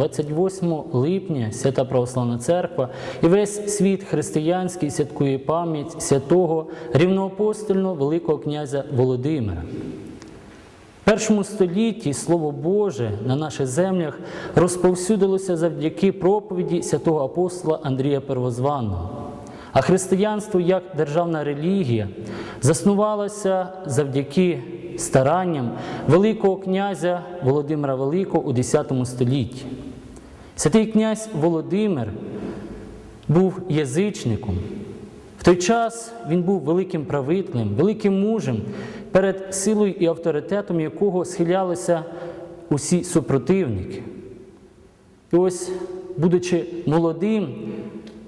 28 липня Свята Православна Церква і весь світ християнський святкує пам'ять святого рівноапостольного Великого князя Володимира. В першому столітті Слово Боже на наших землях розповсюдилося завдяки проповіді святого апостола Андрія Первозванного. А християнство як державна релігія заснувалося завдяки старанням Великого князя Володимира Великого у X столітті. Святий князь Володимир був язичником. В той час він був великим правителем, великим мужем, перед силою і авторитетом якого схилялися усі супротивники. І ось, будучи молодим,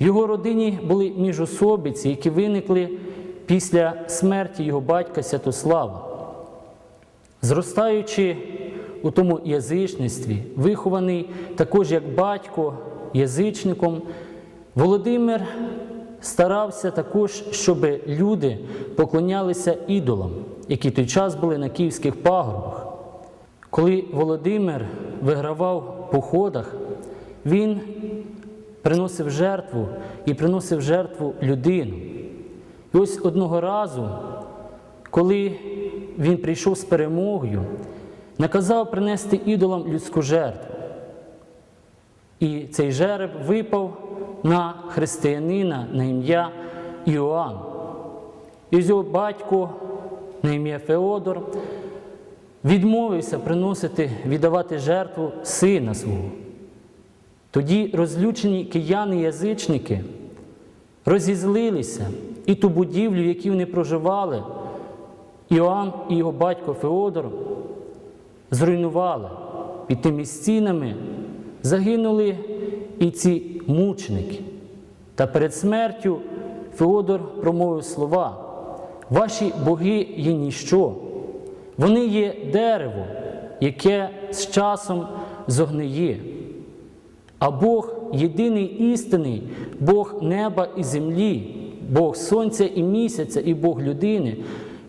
в його родині були міжособиці, які виникли після смерті його батька Святослава. Зростаючи у тому язичництві, вихований також як батько язичником, Володимир старався також, щоб люди поклонялися ідолам, які той час були на київських пагорбах. Коли Володимир вигравав походах, він приносив жертву і приносив жертву людину. І ось одного разу, коли він прийшов з перемогою, наказав принести ідолам людську жертву. І цей жереб випав на християнина на ім'я Іоанн. І його батько на ім'я Феодор відмовився приносити, віддавати жертву сина свого. Тоді розлючені кияни-язичники розізлилися і ту будівлю, в якій вони проживали, Іоанн і його батько Феодор зруйнували. Під тими стінами загинули і ці мучники. Та перед смертю Феодор промовив слова: Ваші боги є ніщо, вони є дерево, яке з часом зогниє. А Бог єдиний істинний, Бог неба і землі, Бог сонця і місяця, і Бог людини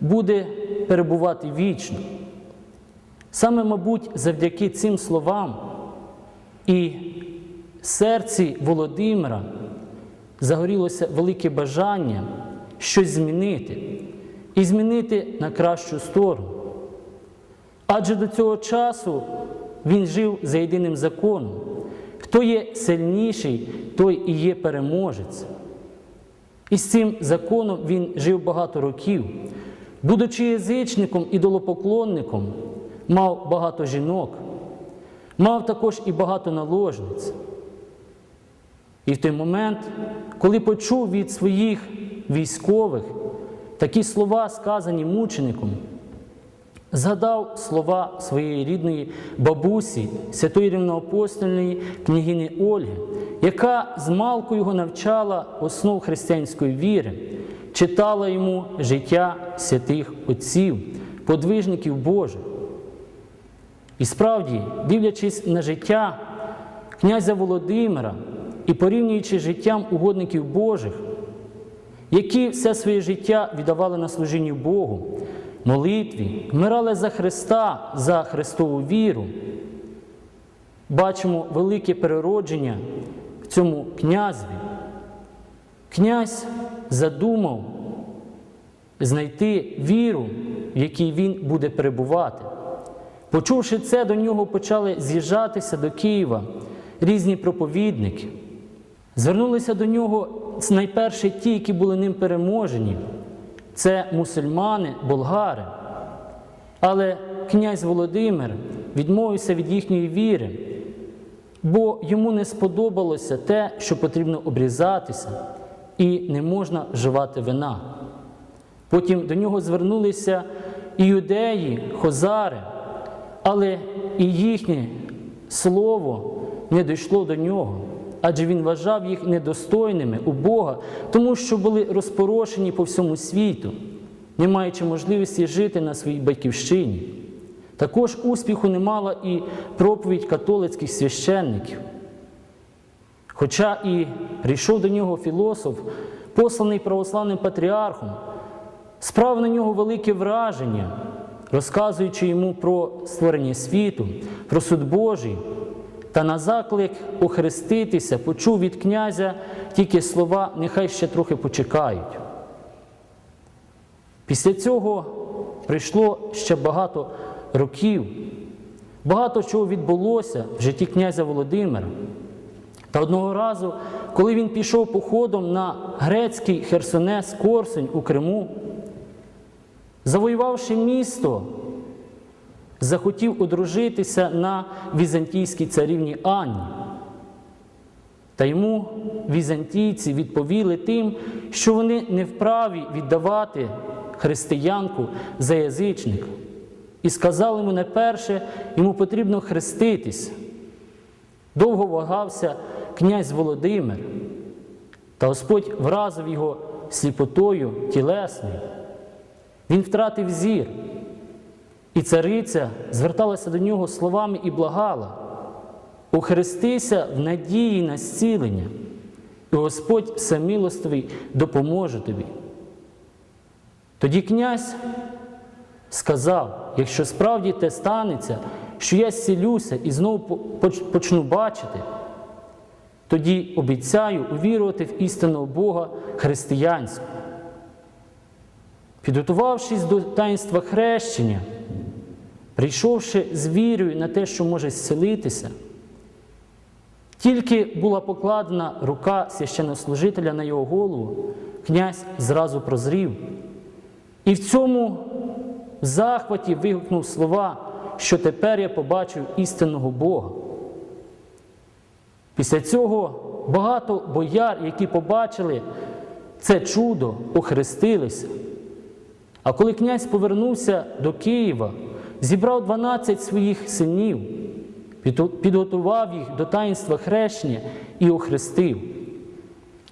буде перебувати вічно. Саме, мабуть, завдяки цим словам і серці Володимира загорілося велике бажання щось змінити і змінити на кращу сторону. Адже до цього часу він жив за єдиним законом. Хто є сильніший, той і є переможець. І з цим законом він жив багато років. Будучи язичником ідолопоклонником, мав багато жінок, мав також і багато наложниць. І в той момент, коли почув від своїх військових такі слова, сказані мучеником, згадав слова своєї рідної бабусі, святої рівноапостольної княгини Ольги, яка з малку його навчала основ християнської віри, читала йому життя святих отців, подвижників Божих. І справді, дивлячись на життя князя Володимира і порівнюючи життям угодників Божих, які все своє життя віддавали на служінню Богу, молитві, вмирали за Христа, за Христову віру, бачимо велике переродження в цьому князві. Князь задумав знайти віру, в якій він буде перебувати. Почувши це, до нього почали з'їжджатися до Києва різні проповідники. Звернулися до нього найперше ті, які були ним переможені. Це мусульмани, болгари. Але князь Володимир відмовився від їхньої віри, бо йому не сподобалося те, що потрібно обрізатися, і не можна вживати вина. Потім до нього звернулися і юдеї, хозари, але і їхнє слово не дійшло до нього, адже він вважав їх недостойними у Бога, тому що були розпорошені по всьому світу, не маючи можливості жити на своїй батьківщині. Також успіху не мала і проповідь католицьких священників. Хоча і прийшов до нього філософ, посланий православним патріархом, справив на нього велике враження, розказуючи йому про створення світу, про суд Божий, та на заклик охреститися почув від князя тільки слова нехай ще трохи почекають. Після цього прийшло ще багато років, багато чого відбулося в житті князя Володимира. Та одного разу, коли він пішов походом на грецький Херсонес Корсунь у Криму, завоювавши місто, захотів одружитися на візантійській царівні Анні. Та йому візантійці відповіли тим, що вони не вправі віддавати християнку за язичника. І сказали йому не перше, йому потрібно хреститись. Довго вагався князь Володимир, та Господь вразив його сліпотою тілесною. Він втратив зір, і цариця зверталася до нього словами і благала. Охрестися в надії на зцілення, і Господь всемилостивий допоможе тобі. Тоді князь сказав: якщо справді те станеться, що я зцілюся і знову почну бачити, тоді обіцяю увірувати в істинного Бога християнського. Підготувавшись до таїнства хрещення, прийшовши з вірою на те, що може зцілитися, тільки була покладена рука священнослужителя на його голову, князь зразу прозрів. І в цьому захваті вигукнув слова, що тепер я побачив істинного Бога. Після цього багато бояр, які побачили це чудо, охрестилися. А коли князь повернувся до Києва, зібрав 12 своїх синів, підготував їх до таїнства хрещення і охрестив.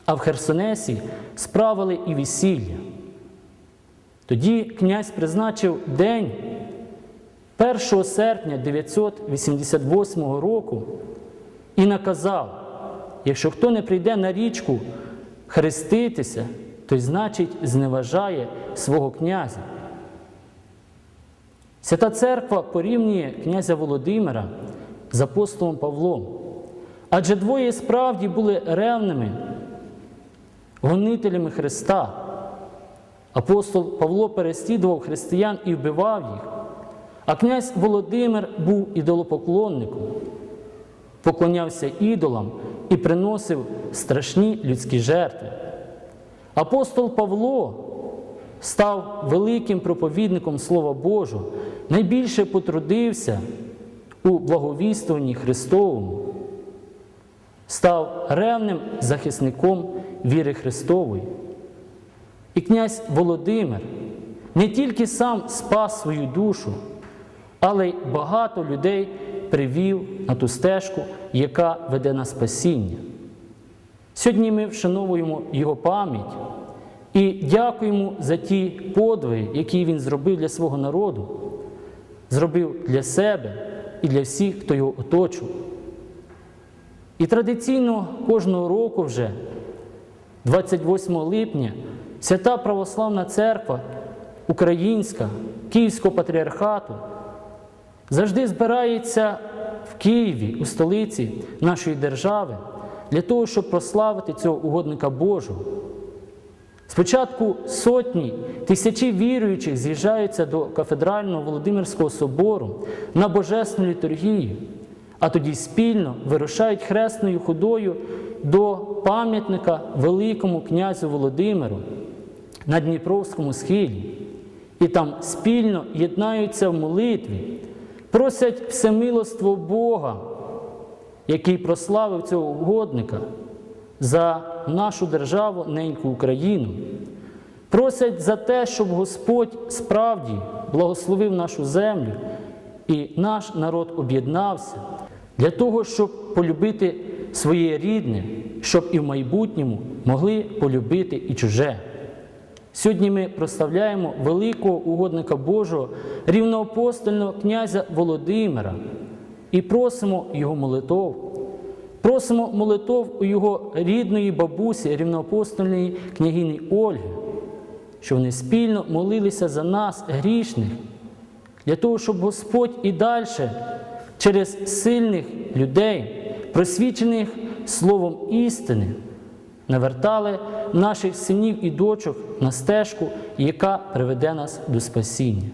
А в Херсонесі справили і весілля. Тоді князь призначив день 1 серпня 988 року і наказав, якщо хто не прийде на річку хреститися, той значить зневажає свого князя. Свята церква порівнює князя Володимира з апостолом Павлом. Адже двоє справді були ревними гонителями Христа. Апостол Павло переслідував християн і вбивав їх, а князь Володимир був ідолопоклонником, поклонявся ідолам і приносив страшні людські жертви. Апостол Павло став великим проповідником Слова Божого, найбільше потрудився у благовістуванні Христовому, став ревним захисником віри Христової. І князь Володимир не тільки сам спас свою душу, але й багато людей привів на ту стежку, яка веде на спасіння. Сьогодні ми вшановуємо Його пам'ять і дякуємо за ті подвиги, які він зробив для свого народу, зробив для себе і для всіх, хто його оточував. І традиційно кожного року вже, 28 липня, Свята Православна Церква Українська Київського патріархату завжди збирається в Києві, у столиці нашої держави, для того, щоб прославити цього угодника Божого. Спочатку сотні, тисячі віруючих з'їжджаються до кафедрального Володимирського собору на божественну літургію, а тоді спільно вирушають хресною ходою до пам'ятника Великому князю Володимиру на Дніпровському схилі. І там спільно єднаються в молитві, просять всемилоство Бога, який прославив цього угодника за нашу державу, неньку Україну. Просять за те, щоб Господь справді благословив нашу землю і наш народ об'єднався для того, щоб полюбити своє рідне, щоб і в майбутньому могли полюбити і чуже. Сьогодні ми прославляємо великого угодника Божого, рівноапостольного князя Володимира і просимо Його молитов. Просимо молитов у його рідної бабусі, рівноапостольної княгині Ольги, щоб вони спільно молилися за нас, грішних, для того, щоб Господь і далі через сильних людей, просвічених словом істини, навертали наших синів і дочок на стежку, яка приведе нас до спасіння.